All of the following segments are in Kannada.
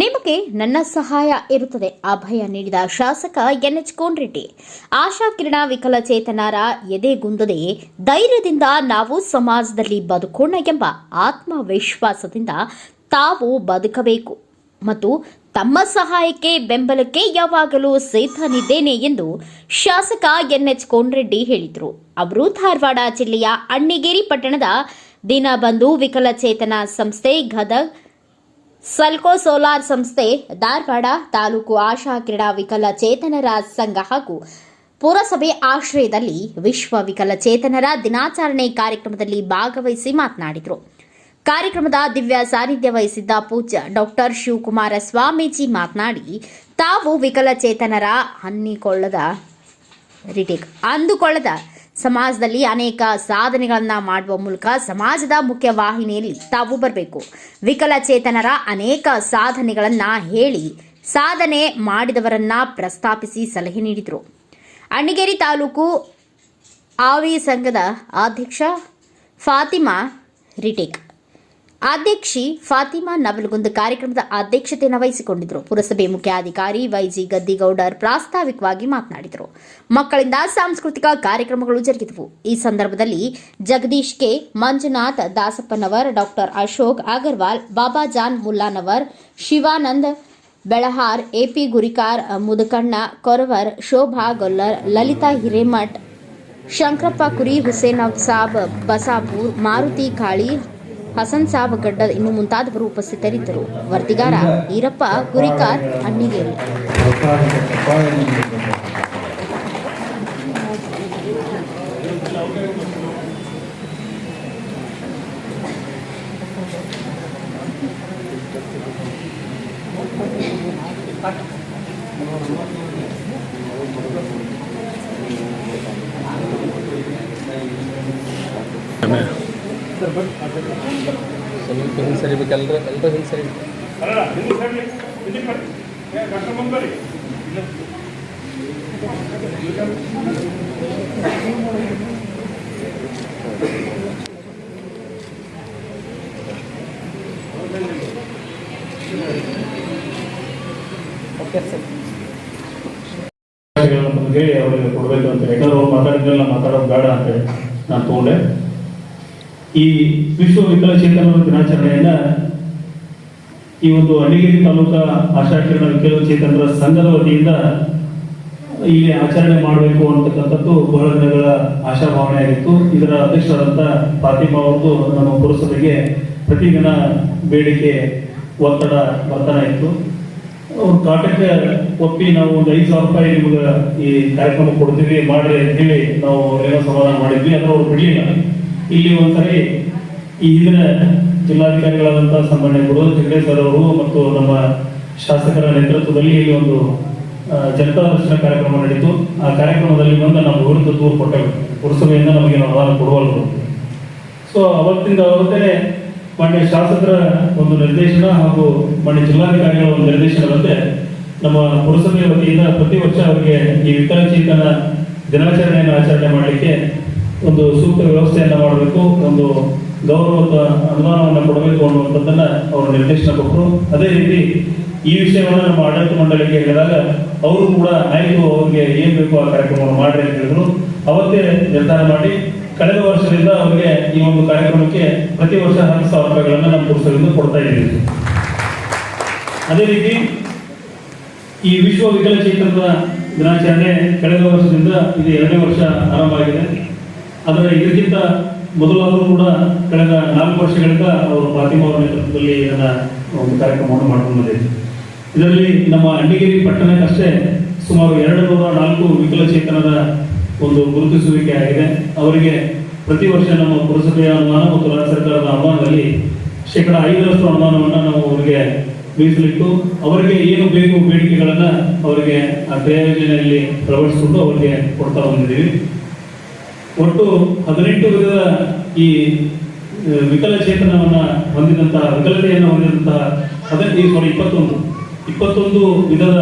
ನಿಮಗೆ ನನ್ನ ಸಹಾಯ ಇರುತ್ತದೆ ಅಭಯ ನೀಡಿದ ಶಾಸಕ ಎನ್ಎಚ್ ಕೋನ್ರೆಡ್ಡಿ. ಆಶಾ ಕಿರಣ ವಿಕಲಚೇತನರ ಎದೆಗುಂದದೆ ಧೈರ್ಯದಿಂದ ನಾವು ಸಮಾಜದಲ್ಲಿ ಬದುಕೋಣ ಎಂಬ ಆತ್ಮವಿಶ್ವಾಸದಿಂದ ತಾವು ಬದುಕಬೇಕು ಮತ್ತು ತಮ್ಮ ಸಹಾಯಕ್ಕೆ ಬೆಂಬಲಕ್ಕೆ ಯಾವಾಗಲೂ ಸಿದ್ಧನಿದ್ದೇನೆ ಎಂದು ಶಾಸಕ ಎನ್ ಎಚ್ ಕೋನ್ರೆಡ್ಡಿ ಹೇಳಿದರು. ಅವರು ಧಾರವಾಡ ಜಿಲ್ಲೆಯ ಅಣ್ಣಿಗೇರಿ ಪಟ್ಟಣದ ದಿನಬಂಧು ವಿಕಲಚೇತನ ಸಂಸ್ಥೆ ಗದಗ್ ಸಲ್ಕೋ ಸೋಲಾರ್ ಸಂಸ್ಥೆ ಧಾರವಾಡ ತಾಲೂಕು ಆಶಾ ಕ್ರೀಡಾ ವಿಕಲಚೇತನರ ಸಂಘ ಹಾಗೂ ಪುರಸಭೆ ಆಶ್ರಯದಲ್ಲಿ ವಿಶ್ವ ವಿಕಲಚೇತನರ ದಿನಾಚರಣೆ ಕಾರ್ಯಕ್ರಮದಲ್ಲಿ ಭಾಗವಹಿಸಿ ಮಾತನಾಡಿದರು. ಕಾರ್ಯಕ್ರಮದ ದಿವ್ಯ ಸಾನ್ನಿಧ್ಯ ವಹಿಸಿದ್ದ ಪೂಜ್ಯ ಡಾಕ್ಟರ್ ಶಿವಕುಮಾರ ಸ್ವಾಮೀಜಿ ಮಾತನಾಡಿ, ತಾವು ವಿಕಲಚೇತನರ ಹನ್ನಿಕೊಳ್ಳದ, ರಿಟೇಕ್, ಅಂದುಕೊಳ್ಳದ ಸಮಾಜದಲ್ಲಿ ಅನೇಕ ಸಾಧನೆಗಳನ್ನು ಮಾಡುವ ಮೂಲಕ ಸಮಾಜದ ಮುಖ್ಯ ವಾಹಿನಿಯಲ್ಲಿ ತಾವು ಬರಬೇಕು. ವಿಕಲಚೇತನರ ಅನೇಕ ಸಾಧನೆಗಳನ್ನು ಹೇಳಿ ಸಾಧನೆ ಮಾಡಿದವರನ್ನ ಪ್ರಸ್ತಾಪಿಸಿ ಸಲಹೆ ನೀಡಿದರು. ಅಣ್ಣಿಗೇರಿ ತಾಲೂಕು ಆವಿ ಸಂಘದ ಅಧ್ಯಕ್ಷ ಫಾತಿಮಾ ರಿಟೇಕ್. ಅಧ್ಯಕ್ಷಿ ಫಾತಿಮಾ ನವಲಗುಂದ ಕಾರ್ಯಕ್ರಮದ ಅಧ್ಯಕ್ಷತೆಯನ್ನು ವಹಿಸಿಕೊಂಡಿದ್ದರು. ಪುರಸಭೆ ಮುಖ್ಯಾಧಿಕಾರಿ ವೈಜಿ ಗದ್ದಿಗೌಡರ್ ಪ್ರಾಸ್ತಾವಿಕವಾಗಿ ಮಾತನಾಡಿದರು. ಮಕ್ಕಳಿಂದ ಸಾಂಸ್ಕೃತಿಕ ಕಾರ್ಯಕ್ರಮಗಳು ಜರುಗಿದವು. ಈ ಸಂದರ್ಭದಲ್ಲಿ Jagadish K. Manjunath, Dasappanavar doctor Ashok Agarwal, Baba Jan Mullanavar, Shivanand Belahar, A P Gurikar, Mudakanna Koravar, Shobha Gollar, Lalitha Hiremath, Shankarappa Kuri Hussain Sab Basapur Maruti Kali Hasan Sab ಗಡ್ಡ ಇನ್ನು ಮುಂತಾದವರು ಉಪಸ್ಥಿತರಿದ್ದರು. ವರದಿಗಾರ ಈರಪ್ಪ ಗುರಿಕಾರ್ ಅಣ್ಣಿಗೇರಿ ಸ್ವಲ್ಪ ಎಲ್ಲರೂ ಎಲ್ಲರೂ ಸರಿ ಅಲ್ಲ ಹಿಂದೆ ಸರಿ ಹಿಂದೆ ಮಾಡಿ ಡಾಕ್ಟರ್ ಮುಂಬರಿ ಓಕೆ ಸರ್ ಹೇಳಿ ಅವರಿಗೆ ಕೊಡಬೇಕು ಅಂತ ಯಾಕಂದ್ರೆ ಅವ್ರು ಮಾತಾಡಿದ್ಮೇಲೆ ಮಾತಾಡೋದು ಬೇಡ ಅಂತ ನಾನು ತಗೊಂಡೆ. ಈ ವಿಶ್ವ ವಿಕಲಚೇತನರ ದಿನಾಚರಣೆಯನ್ನ ಈ ಒಂದು ಅಣ್ಣಿಗೇರಿ ತಾಲೂಕಾ ಆಶಾಕಿರಣ ವಿಕಲಚೇತನರ ಸಂಘದ ವತಿಯಿಂದ ಇಲ್ಲಿ ಆಚರಣೆ ಮಾಡಬೇಕು ಅಂತಕ್ಕಂಥದ್ದು ಬಹಳ ದಿನಗಳ ಆಶಾಭಾವನೆ ಆಗಿತ್ತು. ಇದರ ಅಧ್ಯಕ್ಷರಾದಂಥ ಫಾತಿಮಾ ಅವ್ರದ್ದು ನಮ್ಮ ಪುರಸಭೆಗೆ ಪ್ರತಿದಿನ ಬೇಡಿಕೆ ಒತ್ತಡ ಬರ್ತಾನೆ ಇತ್ತು. ಅವ್ರ ಕಾಟಕ್ಕೆ ಒಪ್ಪಿ ನಾವು ಒಂದು ಐದು ಸಾವಿರ ರೂಪಾಯಿ ನಿಮ್ಗೆ ಈ ಕಾರ್ಯಕ್ರಮ ಕೊಡ್ತೀವಿ ಮಾಡಿ ಅಂತ ಹೇಳಿ ನಾವು ಏನೋ ಸಮಾಧಾನ ಮಾಡಿದ್ವಿ. ಆದ್ರೆ ಅವ್ರು ಬಿಡ್ಲಿಲ್ಲ. ಇಲ್ಲಿ ಒಂದ್ಸರಿ ಈ ಹಿಂದಿನ ಜಿಲ್ಲಾಧಿಕಾರಿಗಳಾದಂತಹ ಸಂಬಂಧ ಗುರು ಸರ್ ಅವರು ಮತ್ತು ನಮ್ಮ ಶಾಸಕರ ನೇತೃತ್ವದಲ್ಲಿ ಇಲ್ಲಿ ಒಂದು ಜನತಾ ದರ್ಶನ ಕಾರ್ಯಕ್ರಮ ನಡೀತು. ಆ ಕಾರ್ಯಕ್ರಮದಲ್ಲಿ ಬಂದು ನಮ್ಮ ಊರಿಂದ ದೂರು ಕೊಟ್ಟೆವು ಪುರಸಭೆಯಿಂದ ನಮಗೆ ಅನುದಾನ ಕೊಡುವಲ್ರು ಸೊ ಅವತ್ತಿಂದ ಅವತ್ತೇ ಮಾನ್ಯ ಶಾಸಕರ ಒಂದು ನಿರ್ದೇಶನ ಹಾಗೂ ಮಾನ್ಯ ಜಿಲ್ಲಾಧಿಕಾರಿಗಳ ಒಂದು ನಿರ್ದೇಶನದಂತೆ ನಮ್ಮ ಪುರಸಭೆಯ ವತಿಯಿಂದ ಪ್ರತಿ ವರ್ಷ ಅವರಿಗೆ ಈ ವಿಕಲಚೇತನ ದಿನಾಚರಣೆಯನ್ನು ಆಚರಣೆ ಮಾಡಲಿಕ್ಕೆ ಒಂದು ಸೂಕ್ತ ವ್ಯವಸ್ಥೆಯನ್ನು ಮಾಡಬೇಕು, ಒಂದು ಗೌರವದ ಅನುದಾನವನ್ನು ಕೊಡಬೇಕು ಅನ್ನುವಂಥದ್ದನ್ನು ಅವರು ನಿರ್ದೇಶನ ಕೊಟ್ಟರು ಅದೇ ರೀತಿ ಈ ವಿಷಯವನ್ನು ನಮ್ಮ ಆಡಳಿತ ಮಂಡಳಿಗೆ ಹೇಳಿದಾಗ ಅವರು ಕೂಡ ಆಯ್ತು ಅವರಿಗೆ ಏನು ಬೇಕು ಆ ಕಾರ್ಯಕ್ರಮವನ್ನು ಮಾಡಿ ಅಂತ ಹೇಳಿದ್ರು. ಅವತ್ತೇ ನಿರ್ಧಾರ ಮಾಡಿ ಕಳೆದ ವರ್ಷದಿಂದ ಅವರಿಗೆ ಈ ಒಂದು ಕಾರ್ಯಕ್ರಮಕ್ಕೆ ಪ್ರತಿ ವರ್ಷ ಹತ್ತು ಸಾವಿರ ರೂಪಾಯಿಗಳನ್ನ ನಮ್ಮ ಪುರುಷರಿಂದ ಕೊಡ್ತಾ ಇದ್ದೀವಿ. ಅದೇ ರೀತಿ ಈ ವಿಶ್ವ ವಿಕಲಚೇತನದ ದಿನಾಚರಣೆ ಕಳೆದ ವರ್ಷದಿಂದ ಇದು ಎರಡನೇ ವರ್ಷ ಆರಂಭ ಆಗಿದೆ. ಆದರೆ ಇದಕ್ಕಿಂತ ಮೊದಲಾದರೂ ಕೂಡ ಕಳೆದ ನಾಲ್ಕು ವರ್ಷಗಳಿಂದ ಅವರು ಫಾತಿಮಾ ಅವರ ನೇತೃತ್ವದಲ್ಲಿ ಇದನ್ನು ಒಂದು ಕಾರ್ಯಕ್ರಮವನ್ನು ಮಾಡಿಕೊಂಡಿದೆ ಇದರಲ್ಲಿ ನಮ್ಮ ಅಣ್ಣಿಗೇರಿ ಪಟ್ಟಣಕ್ಕಷ್ಟೇ ಸುಮಾರು ಎರಡು ನೂರ ನಾಲ್ಕು ವಿಕಲಚೇತನರ ಒಂದು ಗುರುತಿಸುವಿಕೆ ಆಗಿದೆ. ಅವರಿಗೆ ಪ್ರತಿ ವರ್ಷ ನಮ್ಮ ಪುರಸಭೆಯ ಅನುದಾನ ಮತ್ತು ರಾಜ್ಯ ಸರ್ಕಾರದ ಅನುದಾನದಲ್ಲಿ ಶೇಕಡ ಐದರಷ್ಟು ಅನುದಾನವನ್ನು ನಾವು ಅವರಿಗೆ ಮೀಸಲಿಟ್ಟು, ಅವರಿಗೆ ಏನು ಬೇಕು ಬೇಡಿಕೆಗಳನ್ನು ಅವರಿಗೆ ಆ ಕ್ರಿಯಾ ಯೋಜನೆಯಲ್ಲಿ ಅಳವಡಿಸಿಕೊಂಡು ಅವರಿಗೆ ಕೊಡ್ತಾ ಬಂದಿದ್ದೀವಿ. ಒಟ್ಟು ಹದಿನೆಂಟು ವಿಧದ ಈ ವಿಕಲಚೇತನವನ್ನು ಹೊಂದಿದಂತಹ ವಿಕಲತೆಯನ್ನು ಹೊಂದಿದಂತಹ ಅದೇ ಈ ಸಾರಿ ಇಪ್ಪತ್ತೊಂದು ಇಪ್ಪತ್ತೊಂದು ವಿಧದ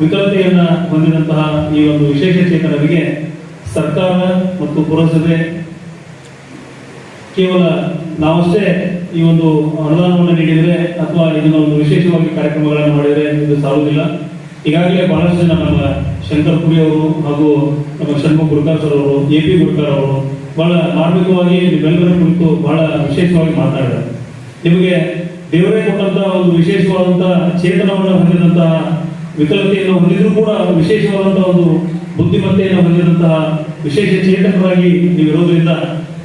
ವಿಕಲತೆಯನ್ನ ಹೊಂದಿದಂತಹ ಈ ಒಂದು ವಿಶೇಷ ಚೇತನರಿಗೆ ಸರ್ಕಾರ ಮತ್ತು ಪುರಸಭೆ ಕೇವಲ ನಾವಷ್ಟೇ ಈ ಒಂದು ಅನುದಾನವನ್ನು ನೀಡಿದರೆ ಅಥವಾ ಇದನ್ನ ಒಂದು ವಿಶೇಷವಾಗಿ ಕಾರ್ಯಕ್ರಮಗಳನ್ನು ಮಾಡಿದರೆ ಇದು ಸಾಲುವುದಿಲ್ಲ. ಈಗಾಗಲೇ ಬಹಳಷ್ಟು ಜನ ನಮ್ಮ ಶಂಕರ್ ಪುರಿ ಅವರು ಹಾಗೂ ನಮ್ಮ ಷಣ್ಮುಖ ಗುರುಕಾರ್ ಸರ್ ಅವರು ಎ ಪಿ ಗುರುಕಾರ್ ಅವರು ಬಹಳ ಮಾರ್ಮಿಕವಾಗಿ ನಿಮ್ಮೆಲ್ಲರ ಕುರಿತು ಬಹಳ ವಿಶೇಷವಾಗಿ ಮಾತನಾಡಿದ್ದಾರೆ ನಿಮಗೆ ದೇವರೇ ಕೊಟ್ಟಂತಹ ಒಂದು ವಿಶೇಷವಾದಂತಹ ಚೇತನವನ್ನು ಹೊಂದಿದಂತಹ ವಿಕಲತೆಯನ್ನು ಹೊಂದಿದ್ರು ಕೂಡ ವಿಶೇಷವಾದಂತಹ ಒಂದು ಬುದ್ಧಿಮತ್ತೆಯನ್ನು ಹೊಂದಿದಂತಹ ವಿಶೇಷ ಚೇತನರಾಗಿ ನೀವು ಇರೋದ್ರಿಂದ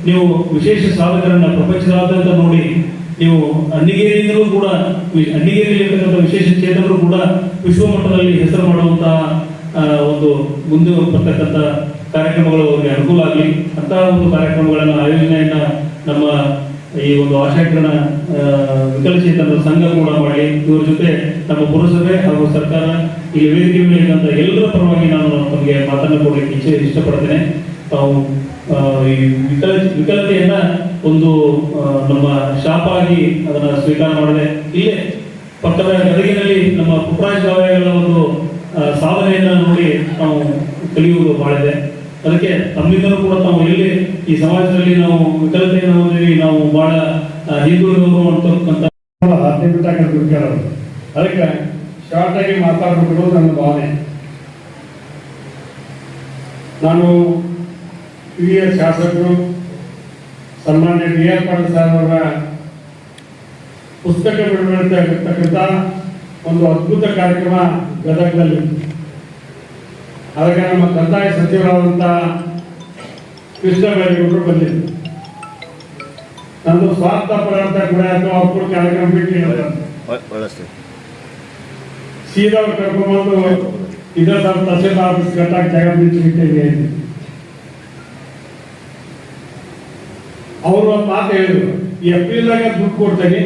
ನೀವು ವಿಶೇಷ ಸಾಧಕರನ್ನ ಪ್ರಪಂಚದಾದ್ಯಂತ ನೋಡಿ ನೀವು ಅಣ್ಣಿಗೇರಿಯಿಂದಲೂ ಕೂಡ ಅಣ್ಣಿಗೇರಿಯಲ್ಲಿ ಇರತಕ್ಕಂಥ ವಿಶೇಷ ಚೇತನರು ಕೂಡ ವಿಶ್ವ ಮಟ್ಟದಲ್ಲಿ ಹೆಸರು ಮಾಡುವಂತಹ ಒಂದು ಮುಂದೆ ಬರ್ತಕ್ಕಂಥ ಕಾರ್ಯಕ್ರಮಗಳು ಅವರಿಗೆ ಅನುಕೂಲ ಆಗಲಿ. ಅಂತಹ ಒಂದು ಕಾರ್ಯಕ್ರಮಗಳನ್ನು ಆಯೋಜನೆಯನ್ನ ನಮ್ಮ ಈ ಒಂದು ಆಶಾಕಿರಣ ವಿಕಲಚೇತನರ ಸಂಘ ಕೂಡ ಮಾಡಿ, ಇವರ ಜೊತೆ ನಮ್ಮ ಪುರಸಭೆ ಹಾಗೂ ಸರ್ಕಾರ ಈ ವೇದಿಕೆ ಮೇಲೆ ಎಲ್ಲರ ಪರವಾಗಿ ನಾನು ತಮಗೆ ಮಾತನ್ನು ಕೊಡಲಿಕ್ಕೆ ಇಚ್ಛೆ ಇಷ್ಟಪಡ್ತೇನೆ. ತಾವು ಈ ವಿಕಲ, ವಿಕಲತೆಯನ್ನ ಒಂದು ನಮ್ಮ ಶಾಪ ಆಗಿ ಅದನ್ನ ಸ್ವೀಕಾರ ಮಾಡಿದೆ. ಇಲ್ಲೇ ಪಕ್ಕದ ಗದಗಿನಲ್ಲಿ ನಮ್ಮ ಪುಟ್ಟರಾಜ ಗವಾಯಿಗಳ ಒಂದು ಸಾಧನೆಯನ್ನ ನೋಡಿ ನಾವು ಕಲಿಯುವುದು ಇದೆ ಅದಕ್ಕೆ ತಮ್ಮಿಂದಲೂ ಕೂಡ ತಾವು ಇಲ್ಲಿ ಈ ಸಮಾಜದಲ್ಲಿ ನಾವು ವಿಕಲತೆಯನ್ನು ಹೊಂದಿವಿ. ನಾವು ಬಹಳ ಹಿಂದುಳಿದವರು ಅಂತಕ್ಕಂಥ ಅದಕ್ಕೆ ಶಾರ್ಟ್ ಆಗಿ ಮಾತಾಡ್ಬಿಟ್ಟು ನನ್ನ ಭಾವನೆ. ನಾನು ಹಿರಿಯ ಶಾಸಕರು ಸನ್ಮಾನ್ಯ ಡಿ ಆರ್ ಪಾಟೀಲ್ ಸಾಹೇಬ್ ಅವರ ಪುಸ್ತಕ ಬಿಡುಗಡೆ ಆಗಿರ್ತಕ್ಕಂಥ ಒಂದು ಅದ್ಭುತ ಕಾರ್ಯಕ್ರಮ ಗದಗದಲ್ಲಿ. ಅದಕ್ಕೆ ನಮ್ಮ ಕಂದಾಯ ಸಚಿವರಾದಂಥ ಕೃಷ್ಣ ಬೈರೇಗೌಡರು ಬಂದಿದ್ದರು. ನಂದು ಸ್ವಾರ್ಥ ಪರಾರ್ಥ ಕೂಡ ಅಥವಾ ಅವ್ರ ಕಾರ್ಯಕ್ರಮ ಬಿಟ್ಟು. ಸೀದಾ ಅವ್ರು ಕರ್ಕೊಂಡ್ಬಂದು ಇದೇ ಸರ್ ತಹಸೀಲ್ದಾರ್ ಆಫೀಸ್ ಕಟ್ಟಾಗಿ ಜಾಗ ಬಿಟ್ಟಿದ್ದೇವೆ ಅವರು ಒಂದು ಮಾತು ಹೇಳಿದ್ರು ಏಪ್ರಿಲ್ದಾಗ ದುಡ್ಡು ಕೊಡ್ತೇನೆ,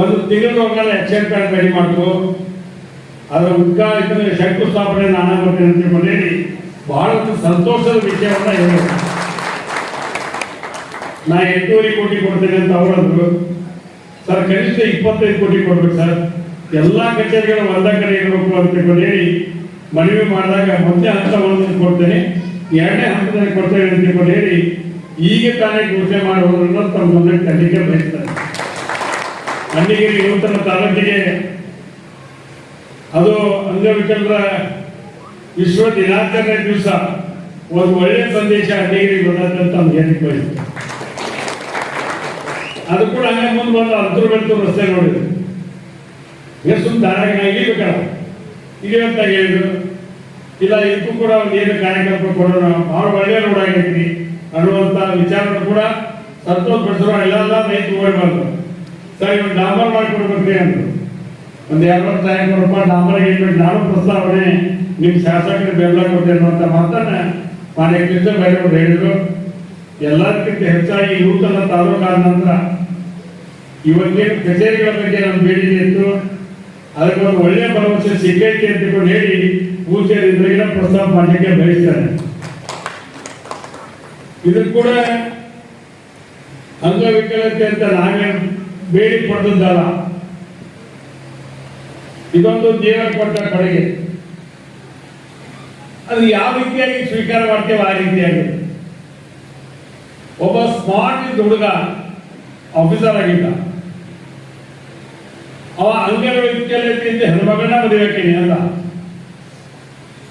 ಒಂದು ತಿಂಗಳೊಳಗಡೆ ಎಕ್ಸ್ಚೇಂಜ್ ಕಾರ್ಡ್ ರೆಡಿ ಮಾಡ್ತು ಅದರ ಉದ್ಘಾಟನೆ ಶಂಕುಸ್ಥಾಪನೆ ನಾನು ಬರ್ತೇನೆ ಅಂತ ಹೇಳಿ ಬಹಳ ಸಂತೋಷದ ವಿಷಯವನ್ನ ಹೇಳಿದ್ರು. ನಾ ಎಂಟೂವರೆ ಕೋಟಿ ಕೊಡ್ತೇನೆ ಅಂತ ಅವರಂದ್ರು ಸರ್, ಕನಿಷ್ಠ ಇಪ್ಪತ್ತೈದು ಕೋಟಿ ಕೊಡ್ಬೇಕು ಸರ್. ಎಲ್ಲಾ ಕಚೇರಿಗಳು ಒಂದ ಕಡೆ ಇರಬೇಕು ಅಂತ ಹೇಳಿ, ಮನವಿ ಮಾಡಿದಾಗ ಮೊದಲನೇ ಹಂತ ಒಂದು ಕೊಡ್ತೇನೆ, ಎರಡನೇ ಹಂತದಲ್ಲಿ ಕೊಡ್ತೇನೆ ಅಂತ ಹೇಳಿ ಈಗ ತಾನೇ ಘೋಷಣೆ ಮಾಡುವುದನ್ನು ತಮ್ಮ ಮುಂದೆ ತರಲಿಕ್ಕೆ ಬಯಸ್ತಾರೆ. ಅಲ್ಲಿಗೆ ನೂತನ ತಾಲೂಕಿಗೆ ಅದು ಅಂಗವಿಕಲರ ವಿಶ್ವ ದಿನಾಚರಣೆ ದಿವಸ. ಒಂದು ಒಳ್ಳೆಯ ಸಂದೇಶ ಅಲ್ಲಿಗೆ ಬಂದಂತ ಹೇಳಲಿಕ್ಕೆ ಬಯಸ್ತಾರೆ ಅದು ಕೂಡ ಹಂಗೆ ಮುಂದೆ ಬಂದು ಅಂತರ್ ಬೆಳ್ತು ರಸ್ತೆ ನೋಡಿದ್ರು. ಎಷ್ಟು ಇಲ್ಲಿ ನಾ ಈಗ ಅಂತ ಹೇಳಿದ್ರು. ಇಲ್ಲ ಇದಕ್ಕೂ ಕೂಡ ಒಂದು ಏನು ಕಾರ್ಯಕ್ರಮ ಕೊಡೋಣ? ಭಾಳ ಒಳ್ಳೆಯ ರೋಡ್ ಆಗೈತಿ ಅನ್ನುವಂತ ವಿಚಾರ ಕೂಡ ಸಂತೋಷಪಡಿಸೋ ಎಲ್ಲ ರೈತರು ಹೋಗ್ಬಾರ್ದು. ಸರ್ ಇವ್ರು ಡಾಂಬರ್ ಮಾಡಿಕೊಡ್ಬೇಕು ಅಂದರು. ಒಂದು ಎರಡು ವರ್ಷ ರೂಪಾಯಿ ಡಾಂಬರ್ ಹೇಳ್ಬಿಟ್ಟು ನಾನು ಪ್ರಸ್ತಾವನೆ ನಿಮ್ಮ ಶಾಸಕರಿಗೆ ಬೆಂಬಲ ಕೊಡ್ತೇನೆ ಅಂತ ಮಾತನ್ನ ಮಾನ್ಯ ಕೃಷ್ಣ ಬೈರವರು ಹೇಳಿದ್ರು. ಎಲ್ಲದಕ್ಕಿಂತ ಹೆಚ್ಚಾಗಿ ನೂತನ ತಾಲೂಕಾದ ನಂತರ ಇವತ್ತೇನು ಕಚೇರಿಗಳ ಬಗ್ಗೆ ನಮ್ಮ ಬೇಡಿಕೆ ಇತ್ತು. ಅದಕ್ಕೆ ಒಂದು ಒಳ್ಳೆಯ ಭರವಸೆ ಸಿಕ್ಕೈತಿ ಅಂತ ಹೇಳಿ ಪೂಜೆ ಪ್ರಸ್ತಾವ ಮಾಡಲಿಕ್ಕೆ ಬಯಸ್ತಾರೆ ಇದು ಕೂಡ ಅಂಗವಿಕಲತೆ ಅಂತ ನಾವೇ ಬೇಡಿ ಪಡೆದದ್ದಲ್ಲ. ಇದೊಂದು ದೇವರ ಕೊಟ್ಟ ಕೊಡುಗೆ. ಅದು ಯಾವ ರೀತಿಯಾಗಿ ಸ್ವೀಕಾರ ಮಾಡ್ತೇವೆ ಆ ರೀತಿಯಾಗಿ. ಒಬ್ಬ ಸ್ಮಾರ್ಟ್ ಹುಡುಗ ಆಫೀಸರ್ ಆಗಿದ್ದ. ಅವ ಅಂಗವಿಕಲತೆಯಿಂದ ಹೆಣ್ಮಗಳನ್ನ ಮದುವೆ ಅಲ್ಲ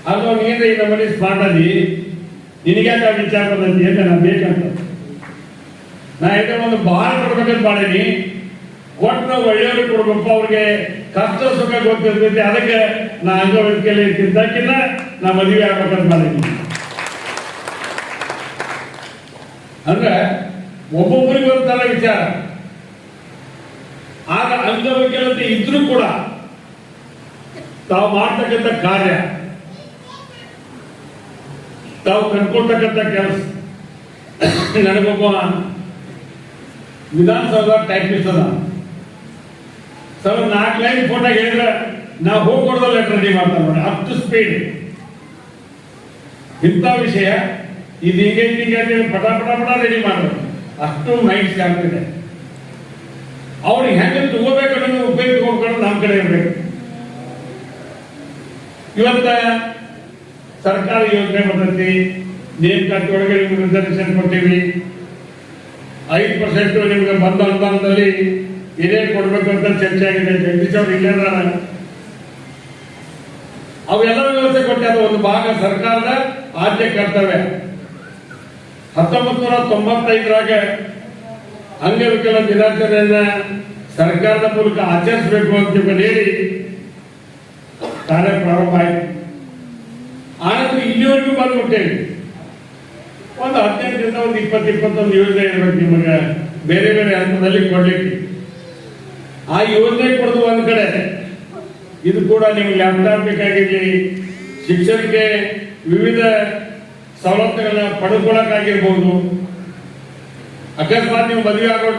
ಅದು. ಏನ್ರಿ ನಮ್ಮ ಸ್ಮಾರ್ಟ್ ಅದಿ ನಿನಗ್ಯಾಕ ಆ ವಿಚಾರ ಬಂದಂತಿ ಅಂತ ನಾನು ಬೇಕಂತ. ನಾ ಯಾಕೆ ಒಂದು ಭಾರ ಕೊಡ್ಬೇಕಂತ ಮಾಡೀನಿ. ಕೊಟ್ಟು ಒಳ್ಳೆಯವ್ರಿಗೆ ಕೊಡ್ಬೇಕು ಅವ್ರಿಗೆ ಕಷ್ಟ ಸುಖ ಗೊತ್ತಿರ್ತೈತಿ. ಅದಕ್ಕೆ ನಾ ಅಂಗವಿಕಲ ಇರ್ತಿದ್ದಕ್ಕಿಂತ ನಾ ಮದುವೆ ಆಗ್ಬೇಕಂತ ಮಾಡೀನಿ. ಅಂದ್ರೆ ಒಬ್ಬೊಬ್ಬರಿಗೆ ಒಂಥರ ವಿಚಾರ. ಆಗ ಅಂಗವೈಕಲ್ಯತೆ ಇದ್ರೂ ಕೂಡ ತಾವು ಮಾಡ್ತಕ್ಕಂಥ ಕಾರ್ಯ ತಾವು ಕಂಡ್ಕೊಳ್ತಕ್ಕಂಥ ಕೆಲಸ. ನನಗೊಬ್ಬ ವಿಧಾನಸೌಧ ಟೈಪಿಸ್ಟ್ ಅದ. ಸರ್ ನಾಲ್ಕು ಲೈನ್ ಫೋಟೋ ಹೇಳಿದ್ರೆ ನಾವು ಹೋಗಿ ಕೊಡೋದ ಲೆಟರ್ ರೆಡಿ ಮಾಡ್ತಾರೆ ನೋಡಿ ಅಪ್ ಟು ಸ್ಪೀಡ್ ಇಂಥ ವಿಷಯ ಇದು ಹೀಗೆ ಹೀಗೆ ಅಂತೇಳಿ ಪಟ ಪಟ ಪಟ ರೆಡಿ ಮಾಡಬೇಕು ಅಷ್ಟು ಮೈಂಡ್ ಇದೆ ಅವ್ರಿಗೆ ಹೆಂಗೆ ತಗೋಬೇಕು ಅನ್ನೋದು ಉಪಯೋಗ ನಮ್ಮ ಕಡೆ ಇರಬೇಕು. ಇವತ್ತ ಸರ್ಕಾರ ಯೋಜನೆ ಬರ್ತೈತಿ ನೇಮಕಾತಿ ಒಳಗೆ ರಿಸರ್ವೇಷನ್ ಕೊಡ್ತೀವಿ. ಐದು ಪರ್ಸೆಂಟ್ ನಿಮ್ಗೆ ಬಂದ ಅನುದಾನದಲ್ಲಿ ಇದೇ ಕೊಡ್ಬೇಕು ಅಂತ ಚರ್ಚೆ ಆಗಿದೆ. ಜಗದೀಶ್ ಅವ್ರು ಇಲ್ಲೇ ಅವೆಲ್ಲ ವ್ಯವಸ್ಥೆ ಕೊಟ್ಟೆ, ಅದು ಒಂದು ಭಾಗ ಸರ್ಕಾರದ ಆದ್ಯ ಕರ್ತವ್ಯ. ಹತ್ತೊಂಬತ್ತು ನೂರ ತೊಂಬತ್ತೈದರಾಗ ಅಂಗವಿಕಲ ದಿನಾಚರಣೆಯನ್ನ ಸರ್ಕಾರದ ಮೂಲಕ ಆಚರಿಸಬೇಕು ಅಂತ ಹೇಳಿ ಕಾರ್ಯ ಪ್ರಾರಂಭ ಆಯಿತು. ಇಲ್ಲಿವರೆಗೂ ಬಂದ್ಬಿಟ್ಟೇವೆ ಒಂದು ಹದಿನೈದರಿಂದ ಒಂದು ಇಪ್ಪತ್ತು ಇಪ್ಪತ್ತೊಂದು ಯೋಜನೆ ಇರ್ಬೇಕು ನಿಮಗೆ. ಬೇರೆ ಬೇರೆ ಹಂತದಲ್ಲಿ ಕೊಡ್ಲಿಕ್ಕೆ. ಆ ಯೋಜನೆ ಕೊಡೋದು ಒಂದು ಕಡೆ. ಇದು ಕೂಡ ನಿಮ್ಗೆ ಲ್ಯಾಪ್ಟಾಪ್ ಬೇಕಾಗಿರ್ಲಿ, ಶಿಕ್ಷಣಕ್ಕೆ ವಿವಿಧ ಸವಲತ್ತುಗಳನ್ನ ಪಡೆದುಕೊಳ್ಳಕ್ಕಾಗಿರ್ಬೋದು ಅಕಸ್ಮಾತ್ ನೀವು ಮದುವೆ ಆಗೋ